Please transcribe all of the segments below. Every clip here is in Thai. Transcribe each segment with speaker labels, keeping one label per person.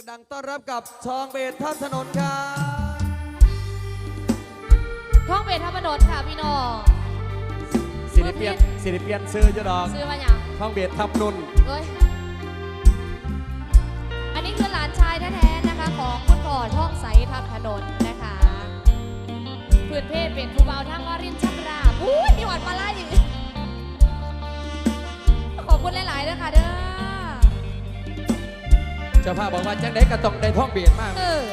Speaker 1: ดังๆ ต้อนรับกับชองเบสท่ามถนนครับ
Speaker 2: ท้องเวทธรรมนนค่ะพี่น้อง
Speaker 1: สิริเปียนสิริเปียนซื้อจะดอก
Speaker 2: ซื้อมาอย่าง
Speaker 1: ช่องเบสทับนุน
Speaker 2: เอ้ยอันนี้คือหลานชายแท้ๆนะคะ ของคุณพ่อท่องใสทับถนนนะคะพื้นเพศเป็นครูเบาทางวารินชับราบอุ้ยมีหวัดมาไล่ขอบคุณหลายๆนะคะเด้อ
Speaker 1: เจ้าภาพบอกว่าจังได้ก็ต้องได้ท่องเบี
Speaker 2: ยดมาก เออ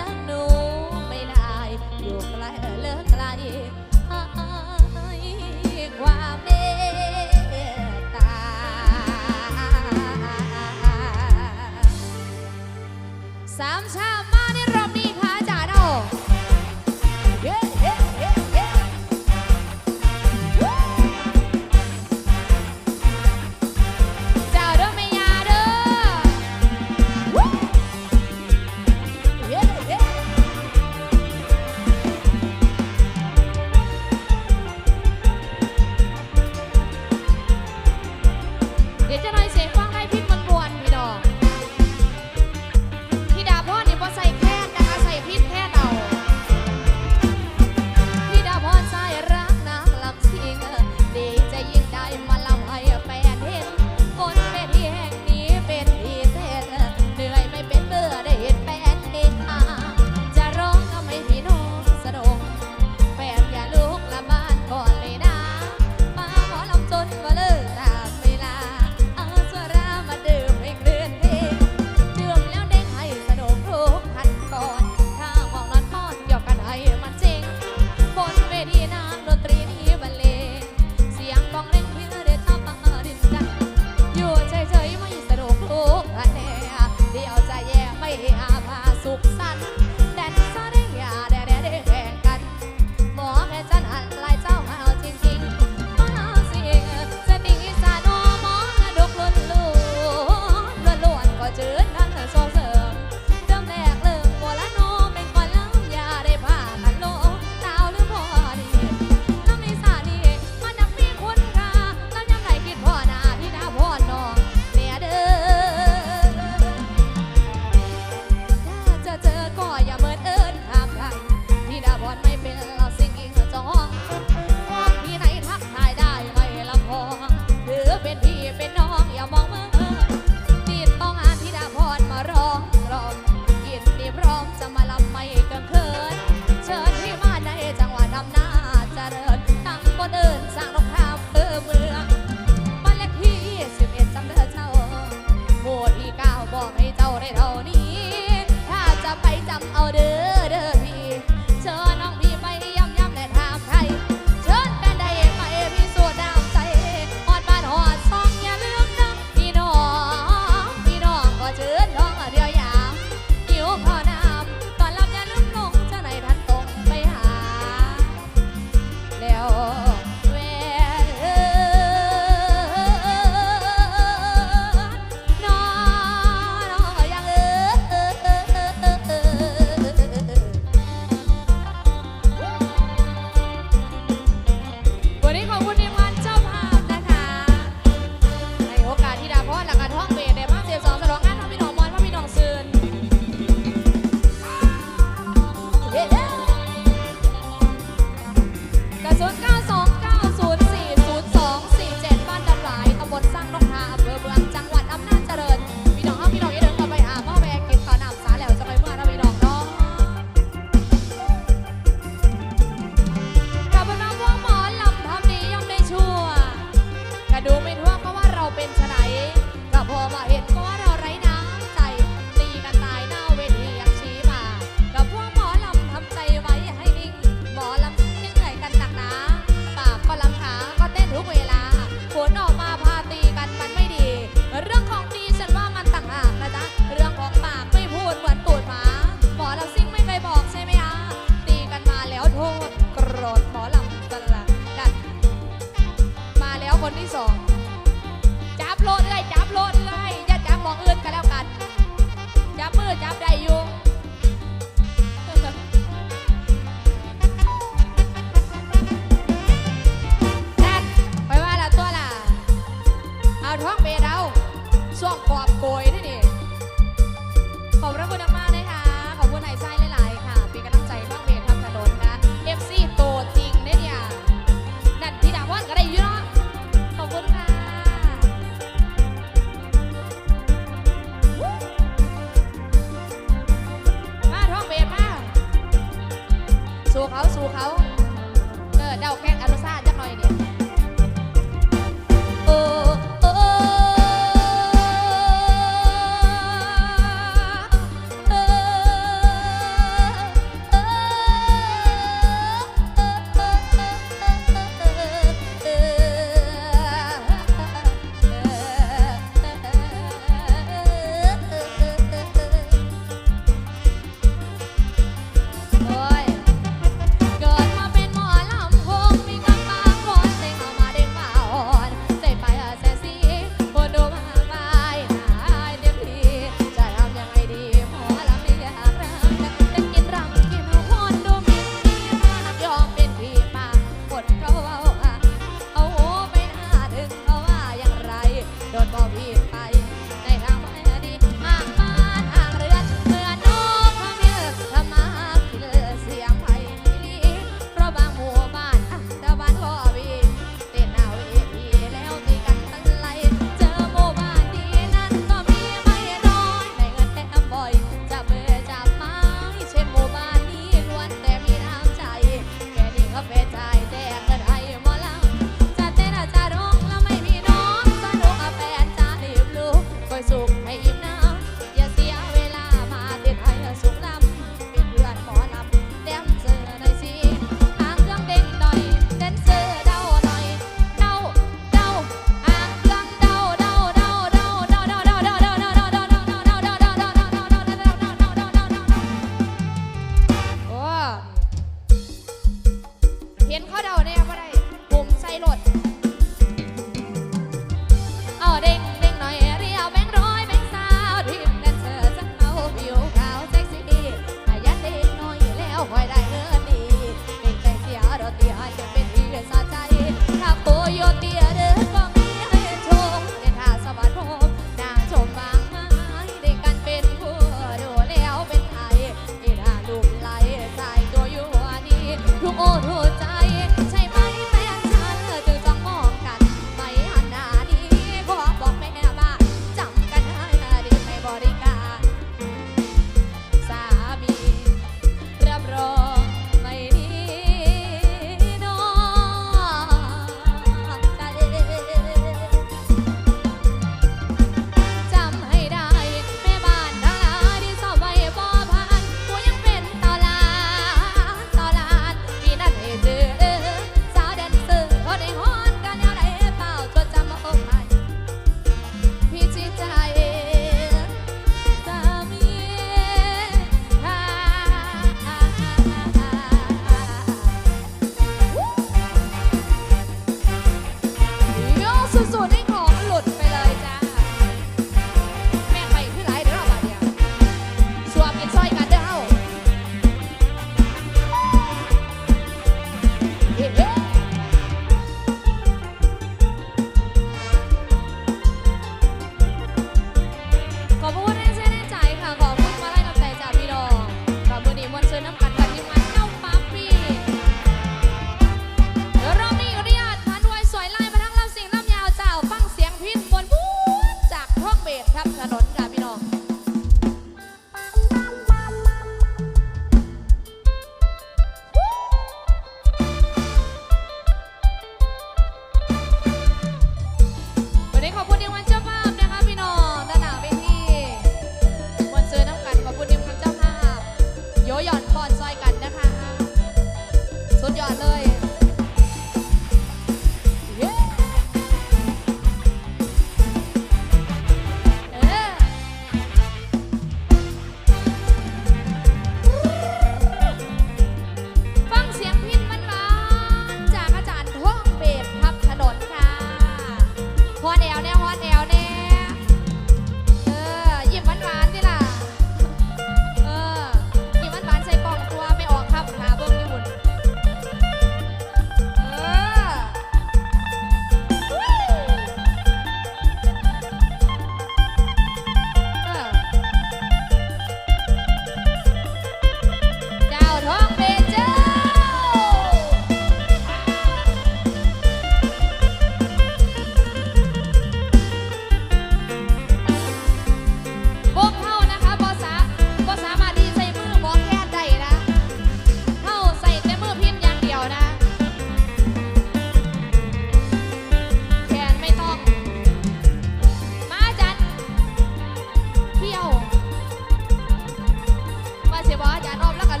Speaker 2: สียบออาจารยรอบแล้วกัน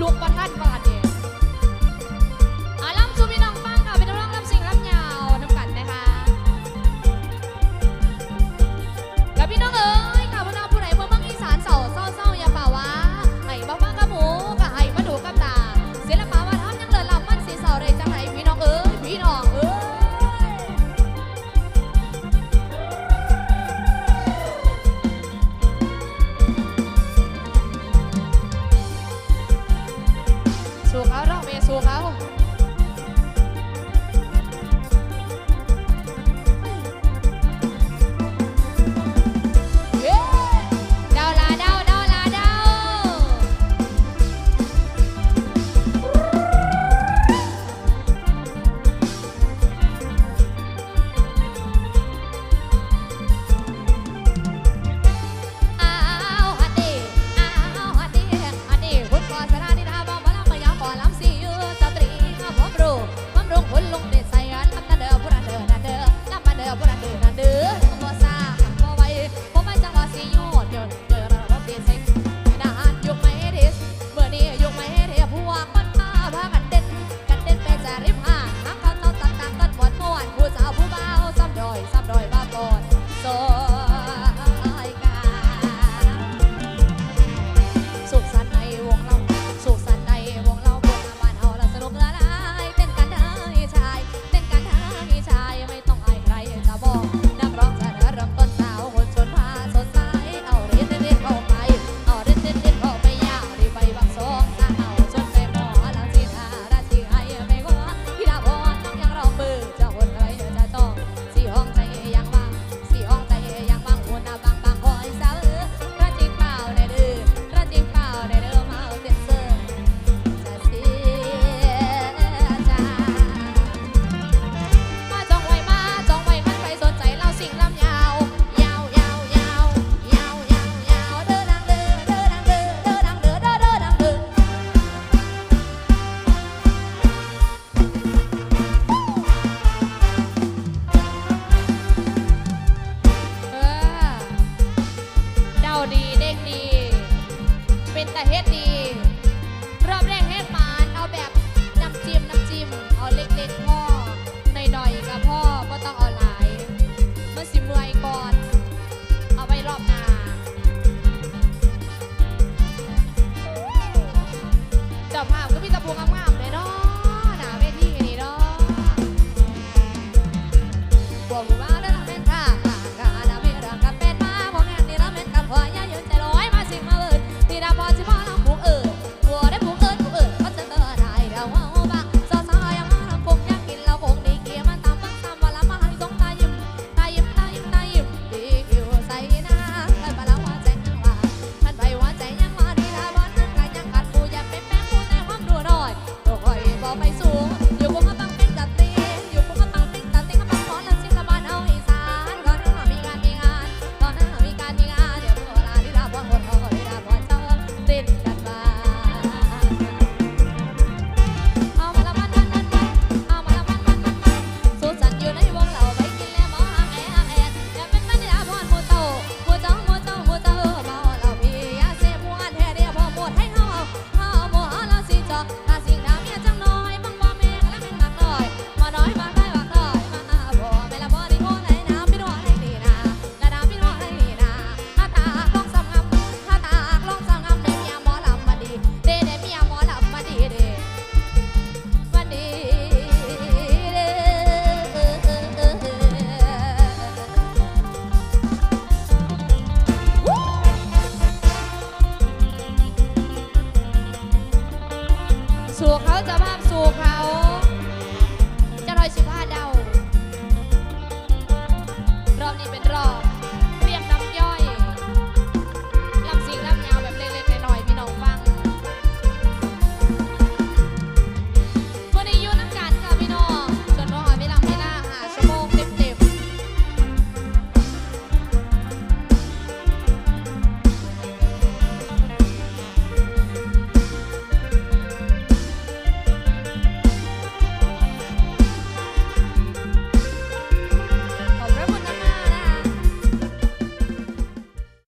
Speaker 2: ลูกประท่านบาดเด